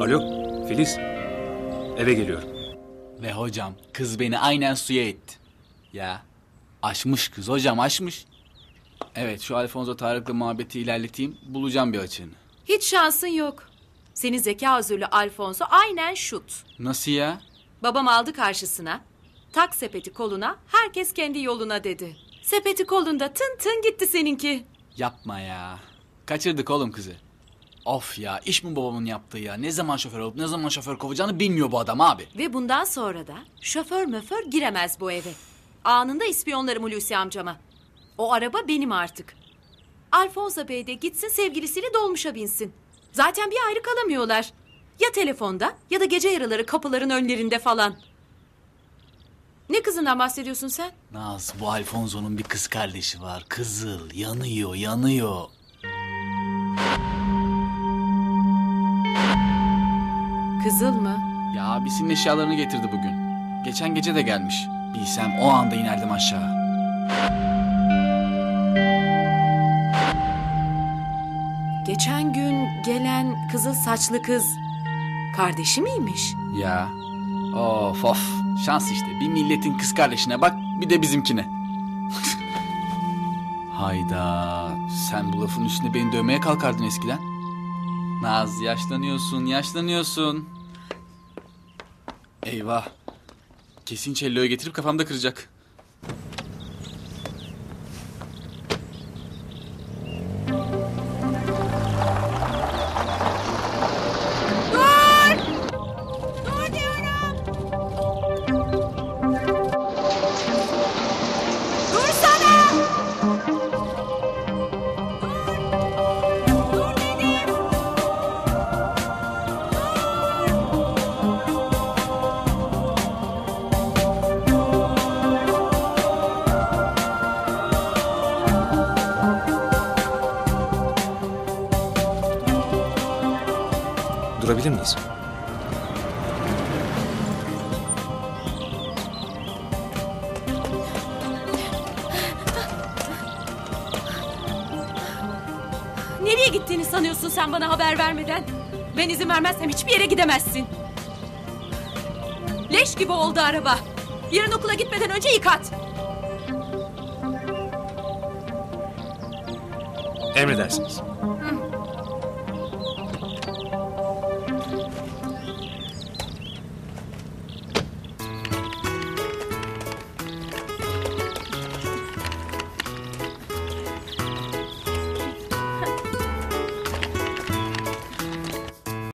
Alo, Filiz. Eve geliyorum. Ve hocam kız beni aynen suya etti. Ya aşmış kız hocam aşmış. Evet şu Alfonso Tarık'la muhabbeti ilerleteyim bulacağım bir açığını. Hiç şansın yok. Senin zeka özürlü Alfonso aynen şut. Nasıl ya? Babam aldı karşısına. Tak sepeti koluna, herkes kendi yoluna dedi. Sepeti kolunda tın tın gitti seninki. Yapma ya. Kaçırdık oğlum kızı. Of ya iş mi babamın yaptığı ya? Ne zaman şoför olup ne zaman şoför kovacağını bilmiyor bu adam abi. Ve bundan sonra da şoför möför giremez bu eve. Anında ispiyonlarım Hulusi amcama. O araba benim artık. Alfonso Bey de gitsin sevgilisiyle dolmuşa binsin. Zaten bir ayrı kalamıyorlar. Ya telefonda ya da gece yarıları kapıların önlerinde falan. Ne kızından bahsediyorsun sen? Naz bu Alfonso'nun bir kız kardeşi var. Kızıl yanıyor yanıyor. Kızıl mı? Ya abisinin eşyalarını getirdi bugün. Geçen gece de gelmiş. Bilsem o anda inerdim aşağı. Geçen gün gelen kızıl saçlı kız kardeşi miymiş? Ya. Of of. Şans işte. Bir milletin kız kardeşine bak bir de bizimkine. Hayda. Sen bu lafın üstüne beni dövmeye kalkardın eskiden. Naz yaşlanıyorsun yaşlanıyorsun. Eyvah. Kesin cello'yu getirip kafamda kıracak. Durabilir miyiz? Nereye gittiğini sanıyorsun sen bana haber vermeden? Ben izin vermezsem hiçbir yere gidemezsin. Leş gibi oldu araba. Yarın okula gitmeden önce yıkat. Emredersiniz.